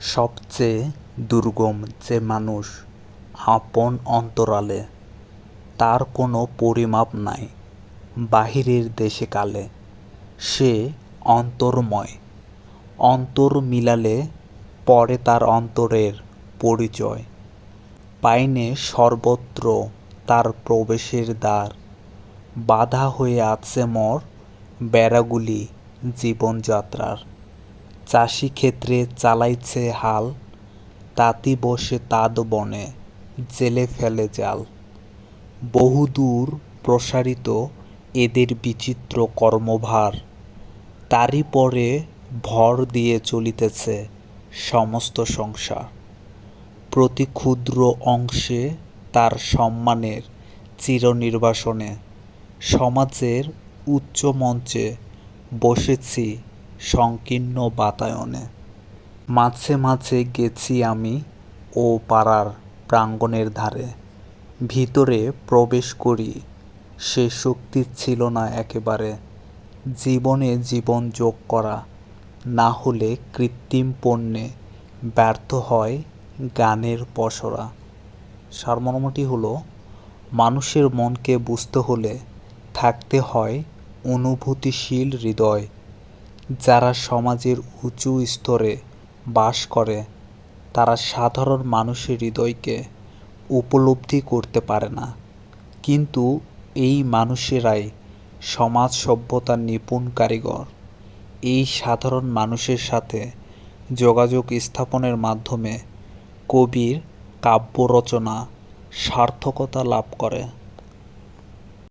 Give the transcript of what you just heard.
সবচেয়ে দুর্গম যে মানুষ আপন অন্তরালে, তার কোনো পরিমাপ নাই। বাহিরের দেশে কালে সে অন্তর্ময়। অন্তর মিলালে পড়ে তার অন্তরের পরিচয়। পাইনে সর্বত্র তার প্রবেশের দ্বার। বাধা হয়ে আছে মোর বেড়াগুলি জীবনযাত্রার। চাষি ক্ষেত্রে চালাইছে হাল, তাঁতি বসে তাঁত বনে, জেলে ফেলে জাল। বহুদূর প্রসারিত এদের বিচিত্র কর্মভার, তারই পরে ভর দিয়ে চলিতেছে সমস্ত সংসার। প্রতি ক্ষুদ্র অংশে তার সম্মানের চিরনির্বাসনে, সমাজের উচ্চ মঞ্চে বসেছি সংকীর্ণ বাতায়নে। মাঝে মাঝে গেছি আমি ও পাড়ার প্রাঙ্গণের ধারে। ভিতরে প্রবেশ করি, সে শক্তি ছিল না একেবারে। জীবনে জীবন যোগ করা, না হলে কৃত্রিম পণ্যে ব্যর্থ হয় গানের পসরা। সারমর্মটি হলো, মানুষের মনকে বুঝতে হলে থাকতে হয় অনুভূতিশীল হৃদয়। যারা সমাজের উঁচু স্তরে বাস করে, তারা সাধারণ মানুষের হৃদয়কে উপলব্ধি করতে পারে না। কিন্তু এই মানুষেরাই সমাজ সভ্যতার নিপুণ কারিগর। এই সাধারণ মানুষের সাথে যোগাযোগ স্থাপনের মাধ্যমে কবির কাব্য রচনা সার্থকতা লাভ করে।